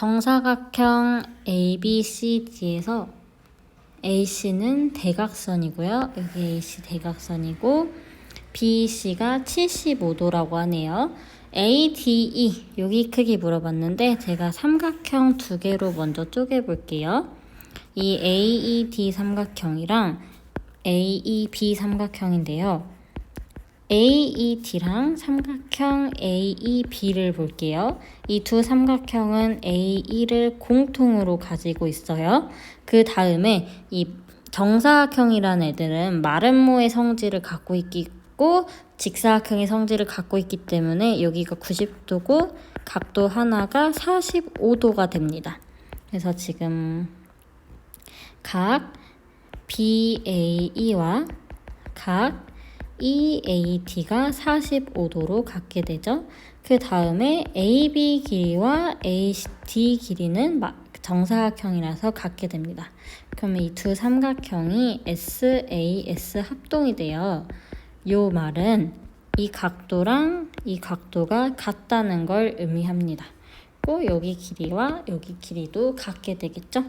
정사각형 ABCD에서 AC는 대각선이고요. 여기 AC 대각선이고 BC가 75도라고 하네요. ADE 여기 크기 물어봤는데 제가 삼각형 두 개로 먼저 쪼개 볼게요. 이 AED 삼각형이랑 AEB 삼각형인데요. AED랑 삼각형 AEB를 볼게요. 이 두 삼각형은 AE를 공통으로 가지고 있어요. 그 다음에 이 정사각형이라는 애들은 마름모의 성질을 갖고 있고 직사각형의 성질을 갖고 있기 때문에 여기가 90도고 각도 하나가 45도가 됩니다. 그래서 지금 각 BAE와 각 EAT가 45도로 갖게 되죠. 그 다음에 AB 길이와 AD 길이는 정사각형이라서 갖게 됩니다. 그러면 이 두 삼각형이 SAS 합동이 돼요. 요 말은 이 각도랑 이 각도가 같다는 걸 의미합니다. 고 여기 길이와 여기 길이도 같게 되겠죠?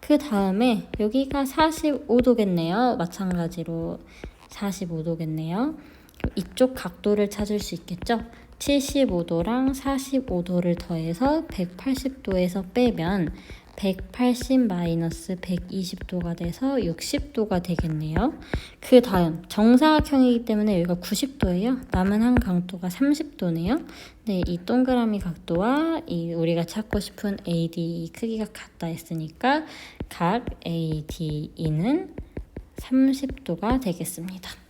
그 다음에 여기가 45도겠네요. 마찬가지로 45도겠네요. 이쪽 각도를 찾을 수 있겠죠? 75도랑 45도를 더해서 180도에서 빼면 180 마이너스 120도가 돼서 60도가 되겠네요. 그 다음 정사각형이기 때문에 여기가 90도예요. 남은 한 각도가 30도네요. 네, 이 동그라미 각도와 이 우리가 찾고 싶은 AD 크기가 같다 했으니까 각 ADE는 30도가 되겠습니다.